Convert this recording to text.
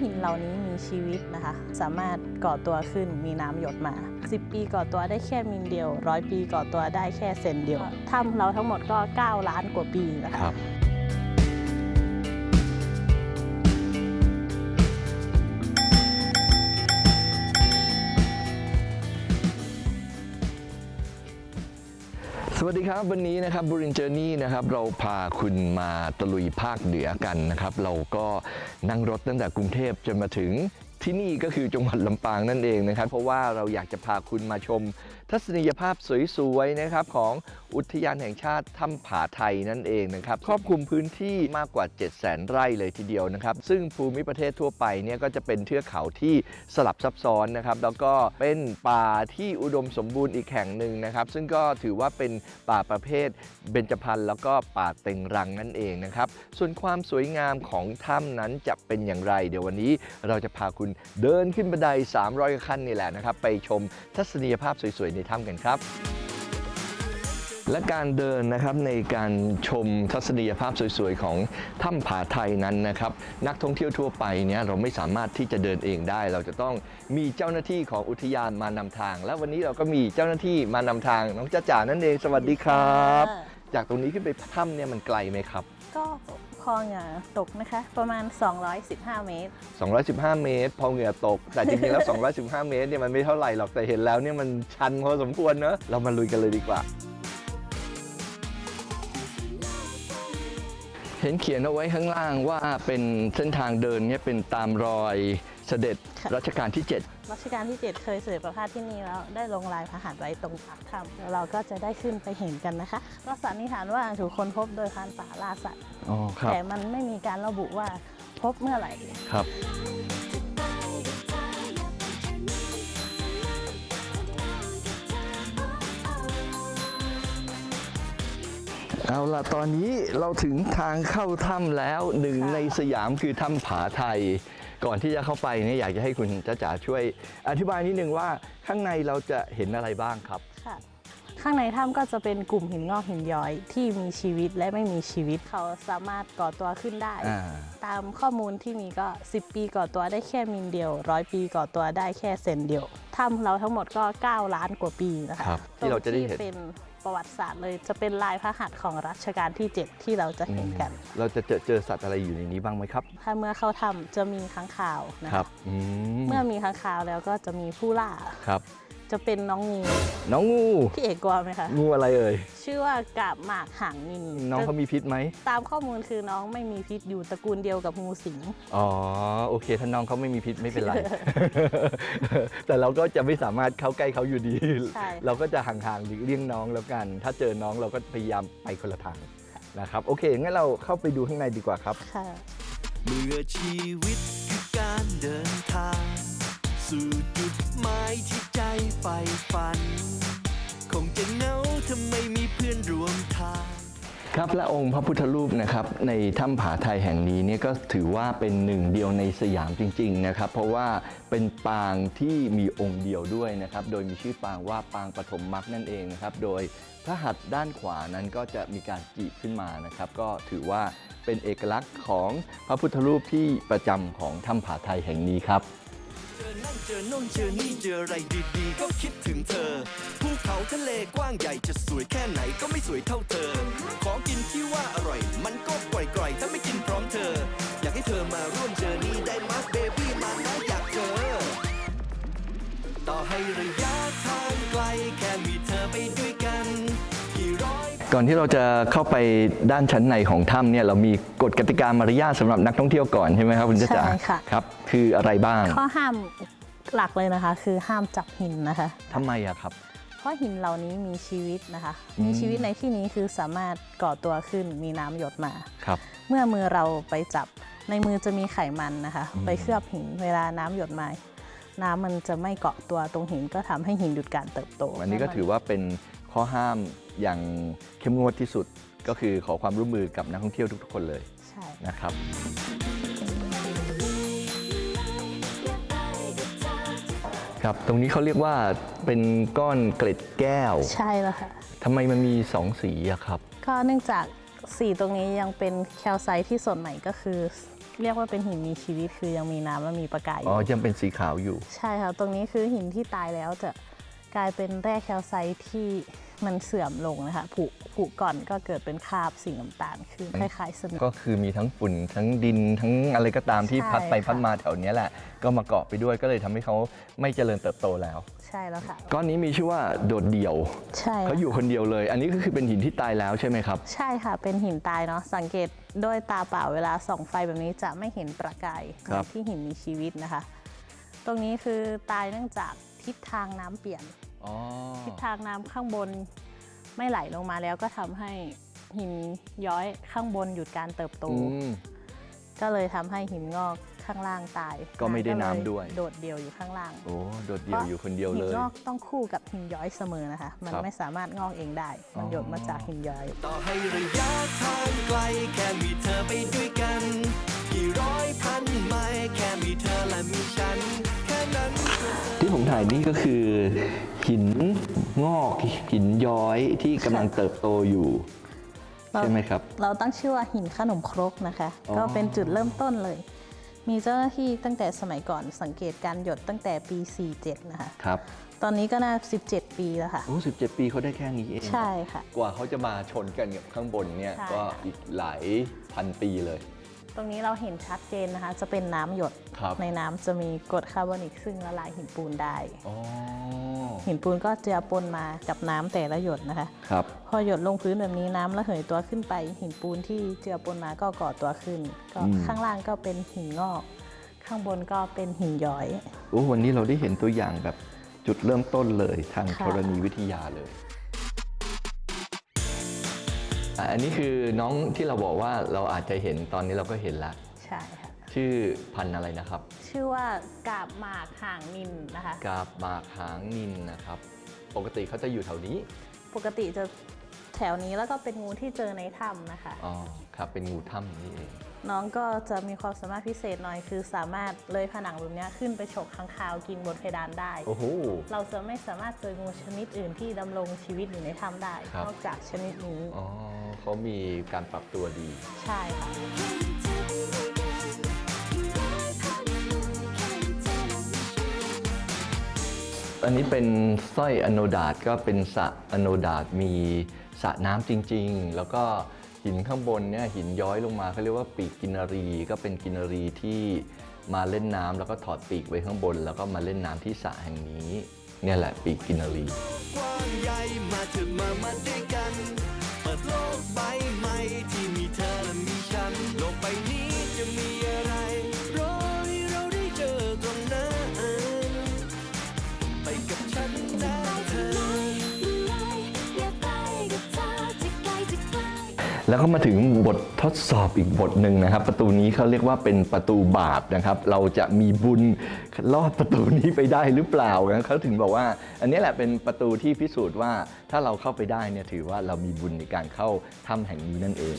หินเหล่านี้มีชีวิตนะคะ สามารถก่อตัวขึ้นมีน้ำหยดมา 10 ปีก่อตัวได้แค่มิลเดียวร้อยปีก่อตัวได้แค่เซนเดียวถ้ำเราทั้งหมดก็ 9 ล้านกว่าปีนะคะ วัสดีครับวันนี้นะครับบูรินเจอร์นี่นะครับเราพาคุณมาตะลุยภาคเหนือกันนะครับ เราก็นั่งรถตั้งแต่กรุงเทพจนมาถึงที่นี่ก็คือจังหวัดลำปางนั่นเองนะครับ เพราะว่าเราอยากจะพาคุณมาชมทัศนียภาพสวยๆนะครับของอุทยานแห่งชาติถ้ำผาไทยนั่นเองนะครับครอบคลุมพื้นที่มากกว่า 7 0 0 0 0ไร่เลยทีเดียวนะครับ ซึ่งภูมิประเทศทั่วไปเนี่ยก็จะเป็นเทือกเขาที่สลับซับซ้อนนะครับแล้วก็เป็นป่าที่อุดมสมบูรณ์อีกแห่งหนึ่งนะครับซึ่งก็ถือว่าเป็นป่าประเภทเบญจพรรณแล้วก็ป่าเต็งรังนั่นเองนะครับส่วนความสวยงามของถ้ำนั้นจะเป็นอย่างไร เดี๋ยววันนี้เราจะพาคุณเดินขึ้นบันได 300 ขั้นนี่แหละนะครับไปชมทัศนียภาพสวยๆในถ้ำกันครับ และการเดินนะครับในการชมทัศนียภาพสวยๆ ของถ้ำผาไทยนั้นนะครับ นักท่องเที่ยวทั่วไปเนี่ยเราไม่สามารถที่จะเดินเองได้ เราจะต้องมีเจ้าหน้าที่ของอุทยานมานำทาง และวันนี้เราก็มีเจ้าหน้าที่มานำทางน้องจ้าจ๋านั่นเองสวัสดีครับ จากตรงนี้ขึ้นไปถ้ำเนี่ยมันไกลไหมครับ ก็พอเหงื่อตกนะคะ ประมาณ 215 เมตร 215 เมตร พอเหงื่อตก แต่จริงๆแล้ว 215 เมตรเนี่ยมันไม่เท่าไหร่หรอกแต่เห็นแล้วเนี่ยมันชันพอสมควรเนอะเรามาลุยกันเลยดีกว่า ห็นเขียนเอาไว้ข้างล่างว่าเป็นเส้นทางเดินเนี่ยเป็นตามรอยเสด็จค่ะ รัชกาลที่รัชกาลที่ 7 เคยเสด็จประพาสที่นี่แล้ว ได้ลงลายพระหัตถ์ไว้ตรงปากถ้ำแล้วเราก็จะได้ขึ้นไปเห็นกันนะคะ ก็สันนิษฐานว่าถูกค้นพบโดยพรานป่าล่าสัตว์7อ๋อ ครับ แต่มันไม่มีการระบุว่าพบเมื่อไหร่ ครับ เอาล่ะ ตอนนี้เราถึงทางเข้าถ้ำแล้วหนึ่งค่ะในสยามคือถ้ำผาไทย ก่อนที่จะเข้าไปเนี่ยอยากจะให้คุณจ้าจ๋าช่วย อธิบายนิดนึงว่าข้างในเราจะเห็นอะไรบ้างครับ ค่ะ ข้างในถ้ำก็จะเป็นกลุ่มหินงอกหินย้อยที่มีชีวิตและไม่มีชีวิตเขาสามารถก่อตัวขึ้นได้ อ่า ตามข้อมูลที่มีก็ 10 ปีก่อตัวได้แค่มิลเดียวร้อยปีก่อตัวได้แค่เซนเดียวถ้ำเราทั้งหมดก็ 9 ล้านกว่าปีนะคะครับที่เราจะได้เห็น ตงเป็น ประวัติศาสตร์เลย จะเป็นลายพระหัตถ์ของรัชกาลที่ 7 ที่เราจะเห็นกัน เราจะเจอเจอสัตว์อะไรอยู่ในนี้บ้างไหมครับ ถ้าเมื่อเข้าถ้ำจะมีค้างคาวนะคคะรับอืมเมื่อมีค้างคาวแล้วก็จะมีผู้ล่าครับ จะเป็นน้องงู น้องงู พี่เอกกลัวไหมคะ งูอะไรเอ่ย ชื่อว่ากาบหมากหางนินน้องเขามีพิษไหม ตามข้อมูลคือน้องไม่มีพิษอยู่ตระกูลเดียวกับงูสิง อ๋อ โอเค ถ้าน้องเขาไม่มีพิษไม่เป็นไร แต่เราก็จะไม่สามารถเข้าใกล้เขาอยู่ดี ใช่ เราก็จะห่างๆหลีกเลี่ยงน้องแล้วกัน ถ้าเจอน้องเราก็พยายามไปคนละทางนะครับ โอเค งั้นเราเข้าไปดูข้างในดีกว่าครับ ค่ะ เมื่อชีวิตคือการเดินทาง สู่จุด หมายที่ใจใฝ่ฝัน คงจะเหงาถ้าไม่มีเพื่อนร่วมทาง ครับและองค์พระพุทธรูปนะครับในถ้ำผาไทยแห่งนี้เนี่ยก็ถือว่าเป็นหนึ่งเดียวในสยามจริงๆนะครับ เพราะว่าเป็นปางที่มีองค์เดียวด้วยนะครับ โดยมีชื่อปางว่าปางปฐมมรรคนั่นเองนะครับ โดยพระหัตถ์ด้านขวานั้นก็จะมีการจีบขึ้นมานะครับ ก็ถือว่าเป็นเอกลักษณ์ของพระพุทธรูปที่ประจำของถ้ำผาไทยแห่งนี้ครับ เจอนั่นเจอโน่นเจอนี่เจออะไรดีๆ ก็คิดถึงเธอ ภูเขาทะเลกว้างใหญ่จะสวยแค่ไหนก็ไม่สวยเท่าเธอ ของกินที่ว่าอร่อย มันก็กร่อยๆ ถ้าไม่กินพร้อมเธอ อยากให้เธอมาร่วมเจอนี่ได้มาเบบี้มานะอยากเจอ ต่อให้ระยะ ก่อนที่เราจะเข้าไปด้านชั้นในของถ้ำเนี่ยเรามีกฎกติกามารยาทสำหรับนักท่องเที่ยวก่อนใช่ไหมครับคุณจ๊ะจ๋าใช่ค่ะ ครับ คืออะไรบ้างข้อห้ามหลักเลยนะคะ คือห้ามจับหินนะคะ ทำไมอะครับ เพราะหินเหล่านี้มีชีวิตนะคะ อืม มีชีวิตในที่นี้คือสามารถก่อตัวขึ้นมีน้ำหยดมา ครับ เมื่อมือเราไปจับในมือจะมีไขมันนะคะ อืม ไปเคลือบหินเวลาน้ำหยดมา น้ำมันจะไม่เกาะตัวตรงหินก็ทำให้หินหยุดการเติบโตอันนี้ก็ถือว่าเป็น ข้อห้ามอย่างเข้มงวดที่สุดก็คือขอความร่วมมือกับนักท่องเที่ยวทุกๆคนเลยใช่นะครับ ครับตรงนี้เขาเรียกว่าเป็นก้อนเกล็ดแก้วใช่แล้วค่ะ ทำไมมันมีสองสีอะครับ ก็เนื่องจากสีตรงนี้ยังเป็นแคลไซต์ที่ส่วนใหม่ก็คือ เรียกว่าเป็นหินมีชีวิตคือยังมีน้ำและมีประกายออ๋อยู่ยังเป็นสีขาวอยู่ ใช่ค่ะ ตรงนี้คือหินที่ตายแล้วจะกลายเป็นแร่แคลไซต์ที่ มันเสื่อมลงนะคะผุผุก่อนก็เกิดเป็นคราบสีน้ำตาลคือคล้ายๆสนิม ก็คือมีทั้งฝุ่นทั้งดินทั้งอะไรก็ตามที่ใช่พัดไปค่ะ พัดมาแถวเนี้ยแหละ ก็มาเกาะไปด้วยก็เลยทำให้เขาไม่เจริญเติบโตแล้ว ใช่แล้วค่ะ ก้อนนี้มีชื่อว่าโดดเดี่ยวใช่เขาอยู่คนเดียวเลย อันนี้ก็คือเป็นหินที่ตายแล้วใช่ไหมครับ ใช่ค่ะ เป็นหินตายเนาะสังเกตด้วยตาเปล่าเวลาส่องไฟแบบนี้จะไม่เห็นประกายครับ ที่หินมีชีวิตนะคะ ตรงนี้คือตายเนื่องจากทิศทางน้ำเปลี่ยนอ๋อ ทิศทางน้ำข้างบนไม่ไหลลงมาแล้วก็ทำให้หินย้อยข้างบนหยุดการเติบโตอืมก็เลยทำให้หินงอกข้างล่างตาย ก็ไม่ได้เลยน้ำด้วย โดดเดี่ยวอยู่ข้างล่าง โอ้โดดเดี่ยวอยู่คนเดียวเลหินยงอกต้องคู่กับหินย้อยเสมอนะคะ มันครับไม่สามารถงอกเองได้ มันอ๋อหยดมาจากหินย้อยต่อให้ระยะทางไกลแค่ ที่ผมถ่ายนี่ก็คือ หินงอกหินย้อยที่กำลังเติบโตอยู่เราใช่ไหมครับ เราตั้งชื่อว่าหินขนมครกนะคะอ๋อก็เป็นจุดเริ่มต้นเลย มีเจ้าหน้าที่ตั้งแต่สมัยก่อนสังเกตการหยดตั้งแต่ปี 47 นะคะครับตอนนี้ก็น่า 17 ปีแล้วค่ะ โอ้สิบเจ็ดปีเขาได้แค่นี้เอง ใช่ค่ะ กว่าเขาจะมาชนกันกับข้างบนเนี่ยใช่ก็ค่ะอีกหลายพันปีเลย ตรงนี้เราเห็นชัดเจนนะคะ จะเป็นน้ำหยด ครับ ในน้ำจะมีกรดคาร์บอนิกซึ่งละลายหินปูนได้ อ๋อหินปูนก็เจือปนมากับน้ำแต่ละหยดนะคะ ครับ พอหยดลงพื้นแบบนี้น้ำระเหยตัวขึ้นไป หินปูนที่เจือปนมาก็ก่อตัวขึ้น ก็อืม ข้างล่างก็เป็นหินงอก ข้างบนก็เป็นหินย้อย โอ้วันนี้เราได้เห็นตัวอย่างแบบจุดเริ่มต้นเลยทางค่ะ ธรณีวิทยาเลย อะอันนี้คือน้องที่เราบอกว่าเราอาจจะเห็นตอนนี้เราก็เห็นละ ใช่ค่ะ ชื่อพันธุ์อะไรนะครับ ชื่อว่ากาบหมากห่างนินนะคะ กาบหมากหางนินนะครับ ปกติเขาจะอยู่แถวนี้ ปกติจะแถวนี้แล้วก็เป็นงูที่เจอในถ้ำนะคะ อ๋อ ครับ เป็นงูถ้ำนี่เอง น้องก็จะมีความสามารถพิเศษหน่อย คือสามารถเลยผนังแบบเนี้ยขึ้นไปฉกค้างคาวกินบนเพดานได้ โอ้โห เราจะไม่สามารถเจองูชนิดอื่นที่ดำรงชีวิตอยู่ในถ้ำได้ ครับ นอกจากชนิดนี้ อ๋อเขามีการปรับตัวดี ใช่ค่ะ อันนี้เป็นสร้อยอโนดาตก็เป็นสระอโนดาตมีสระน้ำจริง ๆ แล้วก็ หินข้างบนเนี่ยหินย้อยลงมาเขาเรียกว่าปีกกินรีก็เป็นกินรีที่มาเล่นน้ำแล้วก็ถอดปีกไว้ข้างบน แล้วก็มาเล่นน้ำที่สระแห่งนี้ เนี่ยแหละปีกกินรีกว้างใหญ่มาเถอะมามาด้วยกัน เปิดโลกใบ แล้วก็มาถึงบททดสอบอีกบทหนึ่งนะครับ ประตูนี้เขาเรียกว่าเป็นประตูบาปนะครับ เราจะมีบุญลอดประตูนี้ไปได้หรือเปล่านะเขาถึงบอกว่า อันนี้แหละเป็นประตูที่พิสูจน์ว่าถ้าเราเข้าไปได้เนี่ยถือว่าเรามีบุญในการเข้าถ้ำแห่งนี้นั่นเอง